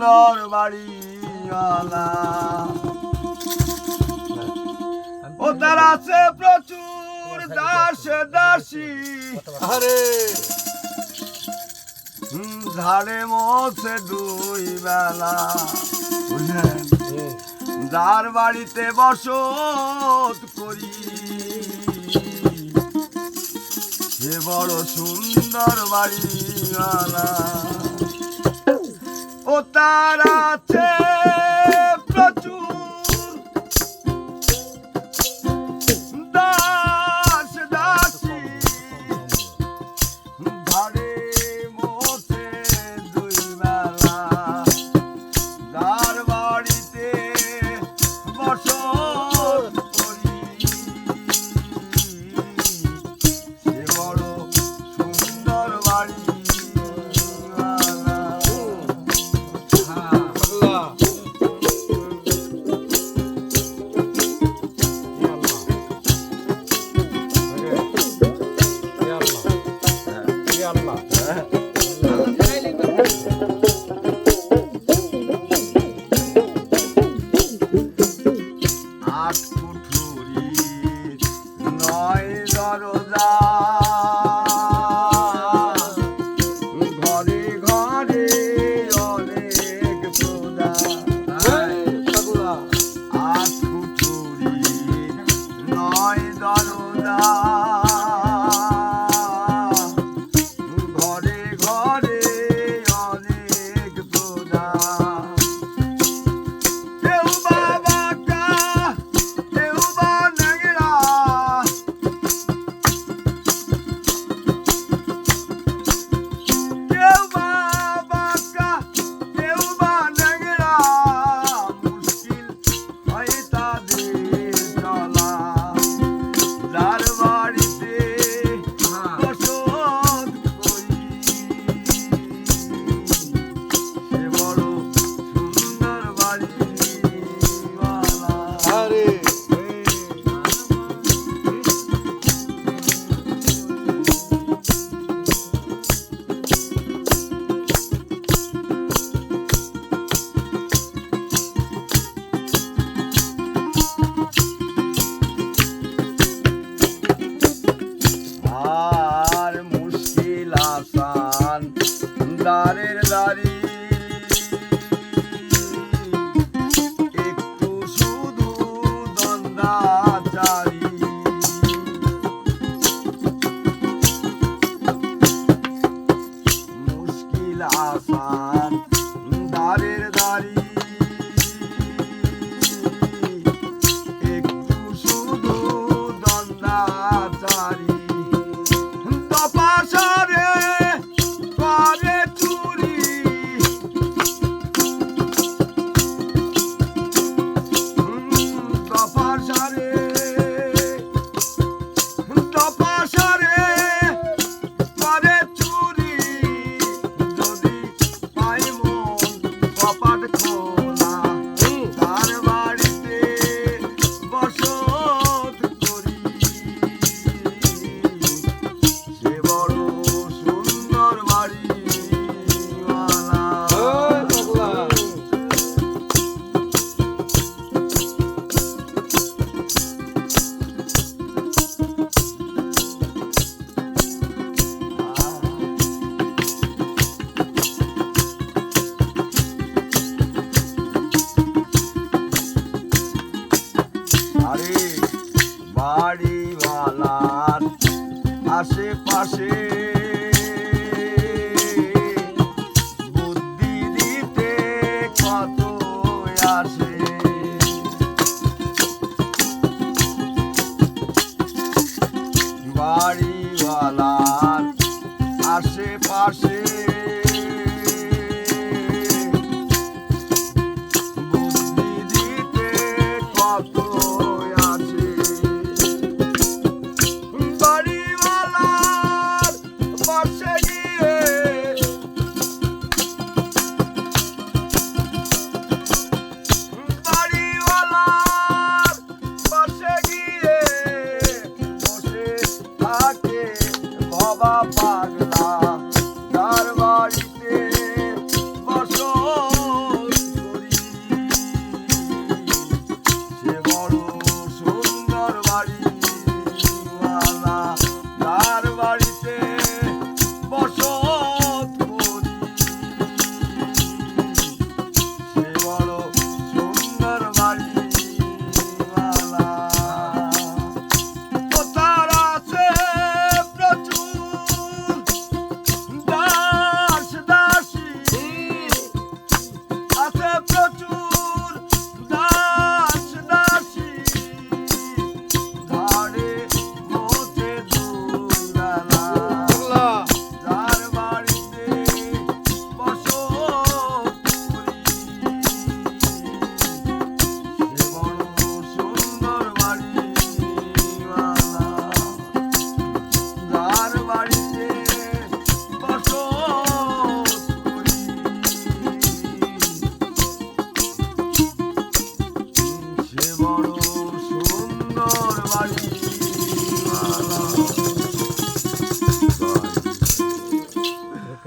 সুন্দর বাড়িওয়ালা। ও তার আছে প্রচুর দাস দাসী। আরে ধারে মছে দুই বেলা। যার বাড়িতে বসত করি, সে বড় সুন্দর বাড়িওয়ালা। ও তার আছে Yallah. Yallah. দারের দাঁড়িয়ে up out the আরে বাড়িওয়ালার আশেপাশে